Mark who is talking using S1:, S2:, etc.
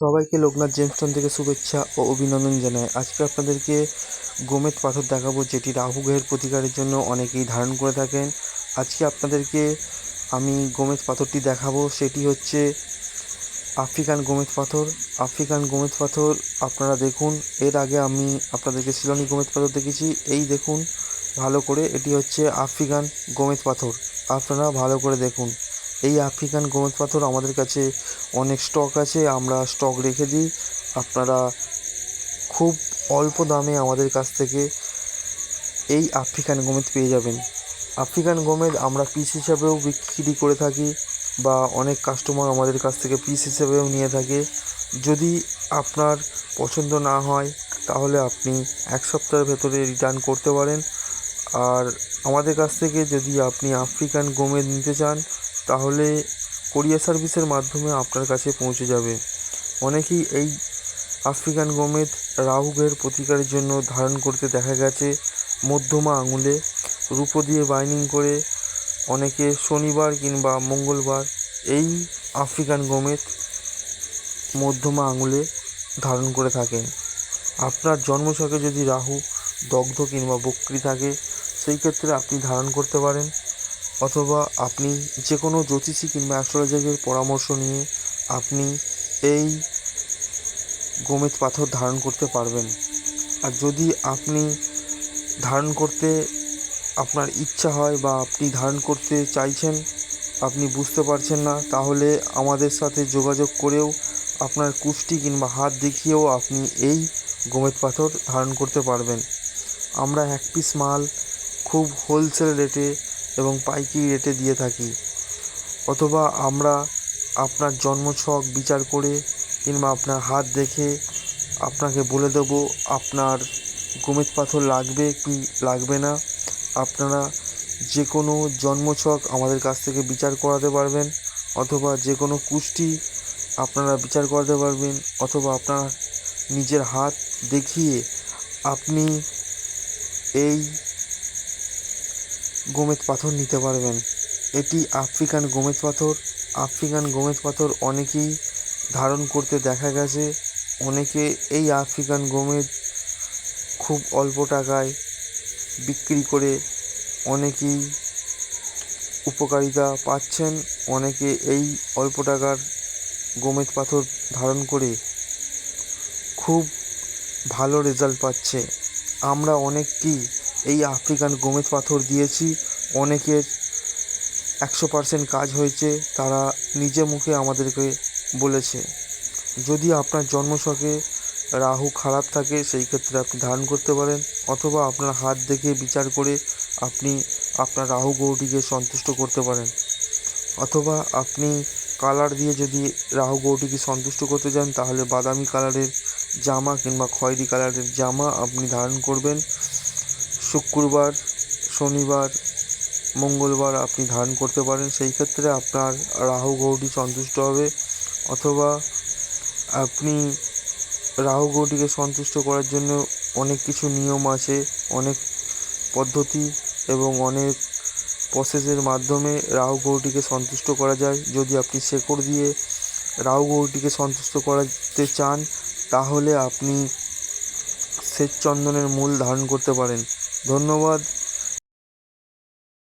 S1: সবাইকে লোকনাথ জেমস্টোন থেকে শুভেচ্ছা ও অভিনন্দন জানাই। আজকে আপনাদেরকে গোমেদ পাথর দেখাবো, যেটি রাহু গ্রহের প্রতিকারের জন্য অনেকেই ধারণ করে থাকেন। আজকে আপনাদেরকে আমি গোমেদ পাথরটি দেখাবো, সেটি হচ্ছে আফ্রিকান গোমেদ পাথর। আফ্রিকান গোমেদ পাথর আপনারা দেখুন, এর আগে আমি আপনাদেরকে সিলনি গোমেদ পাথর দেখেছি, এই দেখুন, ভালো করে, এটি হচ্ছে আফ্রিকান গোমেদ পাথর। আপনারা ভালো করে দেখুন। এই আফ্রিকান গোমেদ পাথর আমাদের কাছে অনেক স্টক আছে, আমরা স্টক রেখে দিই। আপনারা খুব অল্প দামে আমাদের কাছ থেকে এই আফ্রিকান গোমেদ পেয়ে যাবেন। আফ্রিকান গোমেদ আমরা পিস হিসাবেও বিক্রি করে থাকি বা অনেক কাস্টমার আমাদের কাছ থেকে পিস হিসেবেও নিয়ে থাকে। যদি আপনার পছন্দ না হয়, তাহলে আপনি এক সপ্তাহের ভেতরে রিটার্ন করতে পারেন। আর আমাদের কাছ থেকে যদি আপনি আফ্রিকান গোমেদ নিতে চান তাহলে কোরিয়ার সার্ভিসের মাধ্যমে আপনার কাছে পৌঁছে যাবে। অনেকেই এই আফ্রিকান গোমেদ রাহুগের প্রতিকারের জন্য ধারণ করতে দেখা গেছে মধ্যমা আঙুলে। রূপো দিয়ে বাইনিং করে অনেকে শনিবার কিংবা মঙ্গলবার এই আফ্রিকান গোমেদ মধ্যমা আঙুলে ধারণ করে থাকেন। আপনার জন্মছকে যদি রাহু, দগ্ধ কিংবা বক্রি থাকে, সেই ক্ষেত্রে আপনি ধারণ করতে পারেন। অথবা আপনি যে কোনো জ্যোতিষী কিংবা অ্যাস্ট্রোলজারের পরামর্শ নিয়ে আপনি এই গোমেদ পাথর ধারণ করতে পারবেন। আর যদি আপনি ধারণ করতে আপনার ইচ্ছা হয় বা আপনি ধারণ করতে চাইছেন, আপনি বুঝতে পারছেন না, তাহলে আমাদের সাথে যোগাযোগ করেও আপনার কুষ্টি কিংবা হাত দেখিয়েও আপনি এই গোমেদ পাথর ধারণ করতে পারবেন। আমরা এক পিস মাল খুব হোলসেল রেটে এবং পাইকারি রেটে দিয়ে থাকি। অথবা আমরা আপনার জন্মছক বিচার করে কিংবা আপনার হাত দেখে আপনাকে বলে দেবো, আপনার গোমেদ পাথর লাগবে কি লাগবে না। আপনারা যে কোনো জন্মছক আমাদের কাছ থেকে বিচার করাতে পারবেন, অথবা যে কোনো কুষ্টি আপনারা বিচার করাতে পারবেন, অথবা আপনার নিজের হাত দেখিয়ে আপনি এই গোমেদ পাথর নিতে পারবেন। এটি আফ্রিকান গোমেদ পাথর। আফ্রিকান গোমেদ পাথর অনেকেই ধারণ করতে দেখা গেছে। অনেকে এই আফ্রিকান গোমেদ খুব অল্প টাকায় বিক্রি করে অনেকেই উপকারিতা পাচ্ছেন। অনেকে এই অল্প টাকার গোমেদ পাথর ধারণ করে খুব ভালো রেজাল্ট পাচ্ছে। আমরা অনেককেই এই আফ্রিকান গোমেদ পাথর দিয়েছি। অনেকের একশো পার্সেন্ট কাজ হয়েছে, তারা নিজে মুখে আমাদেরকে বলেছে। যদি আপনার জন্মছকে রাহু খারাপ থাকে, সেই ক্ষেত্রে আপনি ধারণ করতে পারেন, অথবা আপনার হাত দেখে বিচার করে আপনি আপনার রাহু গৌটিকে সন্তুষ্ট করতে পারেন। অথবা আপনি কালার দিয়ে যদি রাহু গৌটিকে সন্তুষ্ট করতে চান তাহলে বাদামি কালারের জামা কিংবা খয়েরি কালারের জামা আপনি ধারণ করবেন। শুক্রবার, শনিবার, মঙ্গলবার আপনি ধারণ করতে পারেন। সেই ক্ষেত্রে আপনার রাহু গৌটি সন্তুষ্ট হবে অথবা আপনি রাহু গৌটিকে সন্তুষ্ট করার জন্য অনেক কিছু নিয়ম আছে, অনেক পদ্ধতি এবং অনেক প্রসেসের মাধ্যমে রাহু গৌটিকে সন্তুষ্ট করা যায়। যদি আপনি শেকড় দিয়ে রাহু গৌটিকে সন্তুষ্ট করাতে চান, তাহলে আপনি শ্বেত চন্দনের মূল ধারণ করতে পারেন। ধন্যবাদ।